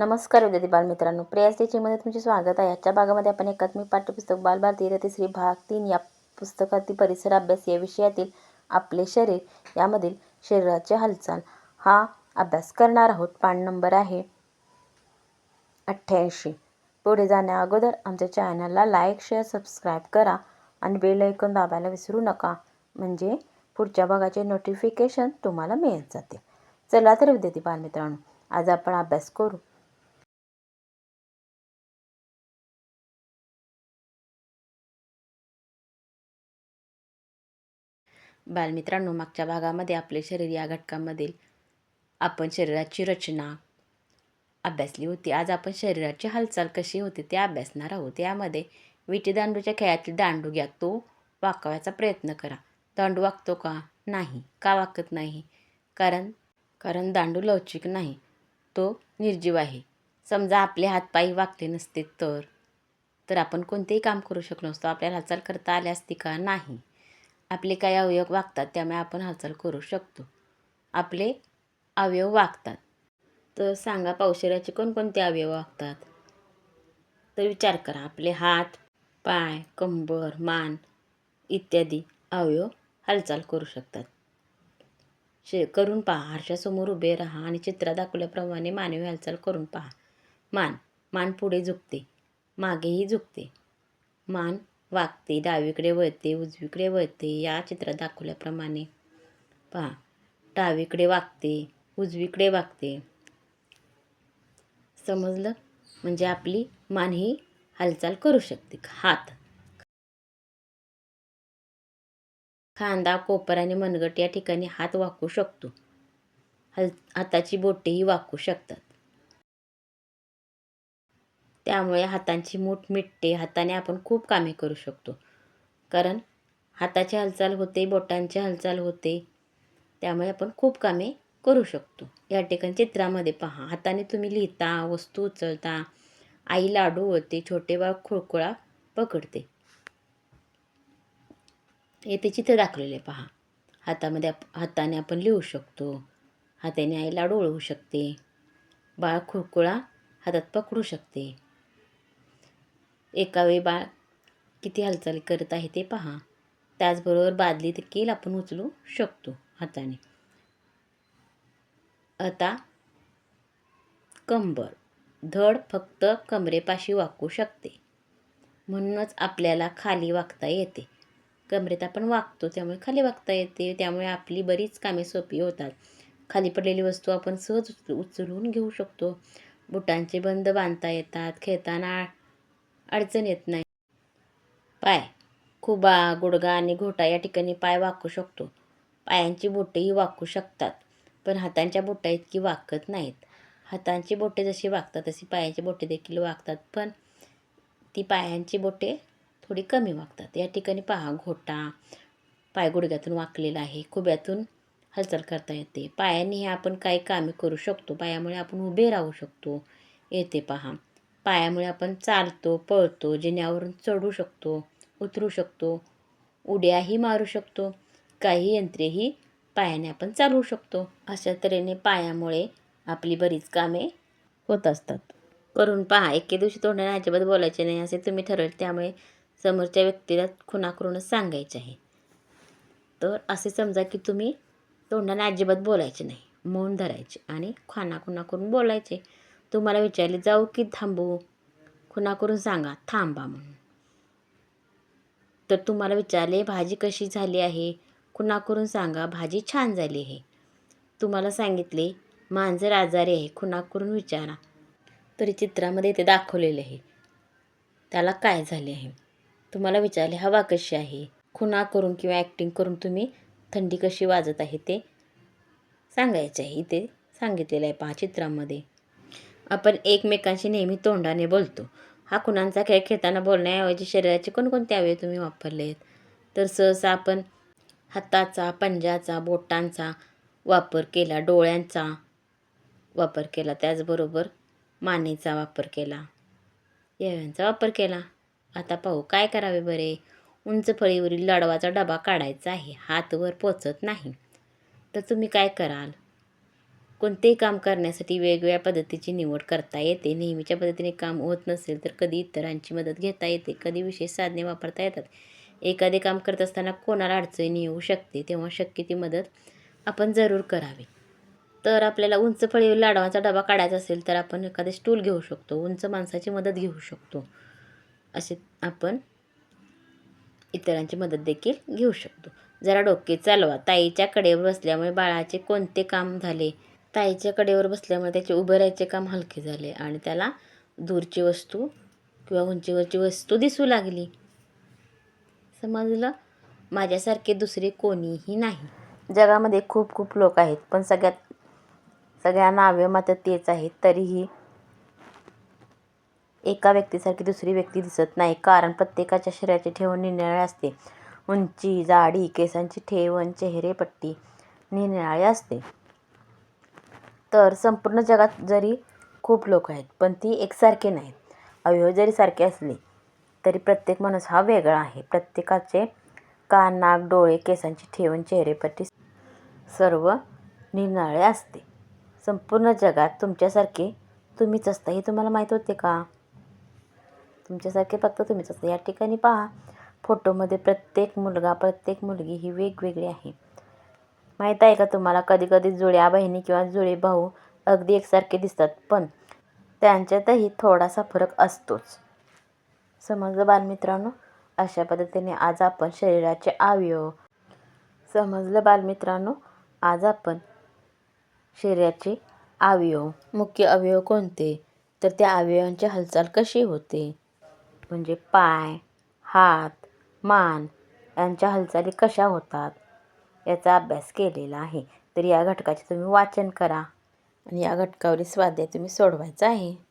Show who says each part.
Speaker 1: नमस्कार विद्यार्थी बालमित्रांनो. प्रेयस टीचिंगमध्ये तुमचे स्वागत आहे. आजच्या भागामध्ये आपण एकात्मिक पाठ्यपुस्तक बालभारती तिसरी भाग तीन या पुस्तकातील परिसर अभ्यास या विषयातील आपले शरीर यामधील शरीराची हालचाल हा अभ्यास करणार आहोत. पान नंबर आहे अठ्ठ्याऐंशी. पुढे जाण्या अगोदर आमच्या चॅनलला लाईक शेअर सबस्क्राईब करा आणि बेल ऐकून दाबायला विसरू नका. म्हणजे पुढच्या भागाचे नोटिफिकेशन तुम्हाला मिळत जाते चला तर विद्यार्थी बालमित्रांनो आज आपण अभ्यास करू. बालमित्रांनो मागच्या भागामध्ये आपले शरीर या घटकामधील आपण शरीराची रचना अभ्यासली होती. आज आपण शरीराची हालचाल कशी होते ते अभ्यासणार आहोत. यामध्ये विटी दांडूच्या खेळातील दांडू घ्या तो वाकवायचा प्रयत्न करा. दांडू वाकतो का? नाही. का वाकत नाही? कारण कारण दांडू लवचिक नाही. तो निर्जीव आहे. समजा आपले हातपायी वाकले नसते तर तर आपण कोणतेही काम करू शकलो नसतो. आपल्याला हालचाल करता आली असती का? नाही. आपले काही अवयव वागतात त्यामुळे आपण हालचाल करू शकतो. आपले अवयव वागतात. तर सांगा पावशेराचे कोणकोणते अवयव वागतात? तर विचार करा आपले हात पाय कंबर मान इत्यादी अवयव हालचाल करू शकतात. शे करून पहा आरशासमोर उभे राहा आणि चित्रात दाखवल्याप्रमाणे मानवी हालचाल करून पहा. मान मान पुढे झुकते. मागेही झुकते. मान वागते डावीकडे वळते उजवीकडे वळते या चित्रात दाखवल्याप्रमाणे. पहा डावीकडे वागते उजवीकडे वागते. समजलं? म्हणजे आपली मान ही हालचाल करू शकते. हात. खांदा कोपर आणि मनगट या ठिकाणी हात वाकू शकतो. हल हाताची बोटेही वाकू शकतात. त्यामुळे हातांची मूठ मिटते हाताने आपण खूप कामे करू शकतो. कारण हाताची हालचाल होते बोटांची हालचाल होते त्यामुळे आपण खूप कामे करू शकतो. या ठिकाणी चित्रामध्ये पहा. हाताने तुम्ही लिहिता वस्तू उचलता आई लाडू होते छोटे बाळ खुळखुळा पकडते. येथे चित्र दाखवलेले पहा. हातामध्ये आप हाताने आपण लिहू शकतो. हाताने आई लाडू ओळवू शकते. बाळ खुळखुळा हातात पकडू शकते. एका वेळी बाळ किती हालचाली करत आहे ते पहा. त्याचबरोबर बादली देखील आपण उचलू शकतो हाताने. आता कंबर. धड फक्त कमरेपाशी वाकू शकते. म्हणूनच आपल्याला खाली वाकता येते. कमरेत आपण वाकतो त्यामुळे खाली वाकता येते त्यामुळे आपली बरीच कामे सोपी होतात. खाली पडलेली वस्तू आपण सहज उचलून घेऊ शकतो. बुटांचे बंद बांधता येतात खेळताना अडचण येत नाही. पाय खुबा गुडगा आणि घोटा या ठिकाणी पाय वाकू शकतो. पायांची बोटेही वाकू शकतात पण हातांच्या बोटा इतकी वाकत नाहीत. हातांची बोटे जशी वागतात तशी पायांची बोटे देखील वागतात पण ती पायांची बोटे थोडी कमी वागतात या ठिकाणी पहा घोटा पाय गुडघ्यातून वाकलेला आहे. खुब्यातून हालचाल करता येते. पायांनी आपण काही कामे करू शकतो. पायामुळे आपण उभे राहू शकतो. येते पहा. पायामुळे आपण चालतो पळतो जिन्यावरून चढू शकतो उतरू शकतो उड्याही मारू शकतो काही यंत्रेही पायाने आपण चालवू शकतो. अशा तऱ्हेने पायामुळे आपली बरीच कामे होत असतात. करून पहा एके दिवशी तोंडाने अजिबात बोलायचे नाही असे तुम्ही ठरवले. त्यामुळे समोरच्या व्यक्तीला खुणा करूनच सांगायचे आहे. तर असे समजा की तुम्ही तोंडाने अजिबात बोलायचे नाही मौन धरायचे आणि खाना खुणा करून बोलायचे. तुम्हाला विचारले जाऊ की थांबू. खुणा करून सांगा? थांबा म्हणून. तर तुम्हाला विचारले भाजी कशी झाली आहे? खुणा करून सांगा? भाजी छान झाली आहे. तुम्हाला सांगितले मांजर आजारी आहे. खुणा करून विचारा? तरी चित्रामध्ये ते दाखवलेले आहे. त्याला काय झाले आहे? तुम्हाला विचारले हवा कशी आहे? खुणा करून किंवा ॲक्टिंग करून तुम्ही थंडी कशी वाजत आहे? ते सांगायचे आहे. इथे सांगितलेलं आहे पहा चित्रामध्ये. आपण एकमेकांशी नेहमी तोंडाने बोलतो. हा खुणांचा खेळ खेळताना बोलण्याऐवजी शरीराचे कोणकोणते अवयव तुम्ही वापरले आहेत तर सहसा आपण हाताचा पंजाचा बोटांचा वापर केला डोळ्यांचा वापर केला त्याचबरोबर मानेचा वापर केला. याव्यांचा वापर केला. आता पाहू काय करावे बरे? उंच फळीवरील लाडवाचा डबा काढायचा आहे. हात वर पोचत नाही. तर तुम्ही काय कराल? कोणतेही काम करण्यासाठी वेगवेगळ्या पद्धतीची निवड करता येते. नेहमीच्या पद्धतीने काम होत नसेल तर कधी इतरांची मदत घेता येते कधी विशेष साधने वापरता येतात. एखादे काम करत असताना कोणाला अडचणी येऊ शकते तेव्हा शक्य ती मदत आपण जरूर करावी. तर आपल्याला उंच फळीवर लाडवाचा डबा काढायचा असेल तर आपण एखादे स्टूल घेऊ शकतो उंच माणसाची मदत घेऊ शकतो. असे आपण इतरांची मदत देखील घेऊ शकतो. जरा डोके चालवा. ताईच्या कडेवर बसल्यामुळे बाळाचे कोणते काम झाले? ताईच्या कडेवर बसल्यामुळे त्याचे उभे राहायचे काम हलके झाले आणि त्याला दूरची वस्तू किंवा उंचीवरची वस्तू दिसू लागली. समजलं? माझ्यासारखे दुसरे कोणीही नाही. जगामध्ये खूप खूप लोक आहेत पण सगळ्यात सगळ्या नावे मात्र तेच आहेत. तरीही एका व्यक्तीसारखी दुसरी व्यक्ती दिसत नाही कारण प्रत्येकाच्या शरीराची ठेवण निरनिराळी असते. उंची जाडी केसांची ठेवण चेहरेपट्टी निरनिराळी असते. तर संपूर्ण जगात जरी खूप लोक आहेत पण ती एकसारखे नाहीत. अवयव जरी सारखे असले तरी प्रत्येक माणूस हा वेगळा आहे. प्रत्येकाचे कान नाक डोळे केसांची ठेवून चेहरेपट्टी सर्व निरनिराळे असते. संपूर्ण जगात तुमच्यासारखे तुम्हीच असता हे तुम्हाला माहीत होते का? तुमच्यासारखे फक्त तुम्हीच असता. या ठिकाणी पहा फोटोमध्ये प्रत्येक मुलगा प्रत्येक मुलगी ही वेगवेगळी आहे. माहीत आहे का तुम्हाला कधी कधी जुळ्या बहिणी किंवा जुळे भाऊ अगदी एकसारखे दिसतात पण त्यांच्यातही थोडासा फरक असतोच. समजलं बालमित्रांनो? अशा पद्धतीने आज आपण शरीराचे अवयव समजलं बालमित्रांनो? आज आपण शरीराचे अवयव मुख्य अवयव कोणते? तर त्या अवयवांची हालचाल कशी होते? म्हणजे पाय हात मान यांच्या हालचाली कशा होतात? याचा अभ्यास केलेला आहे. तर या घटकाचे तुम्ही वाचन करा. आणि या घटकावरील स्वाध्याय तुम्ही सोडवायचा आहे.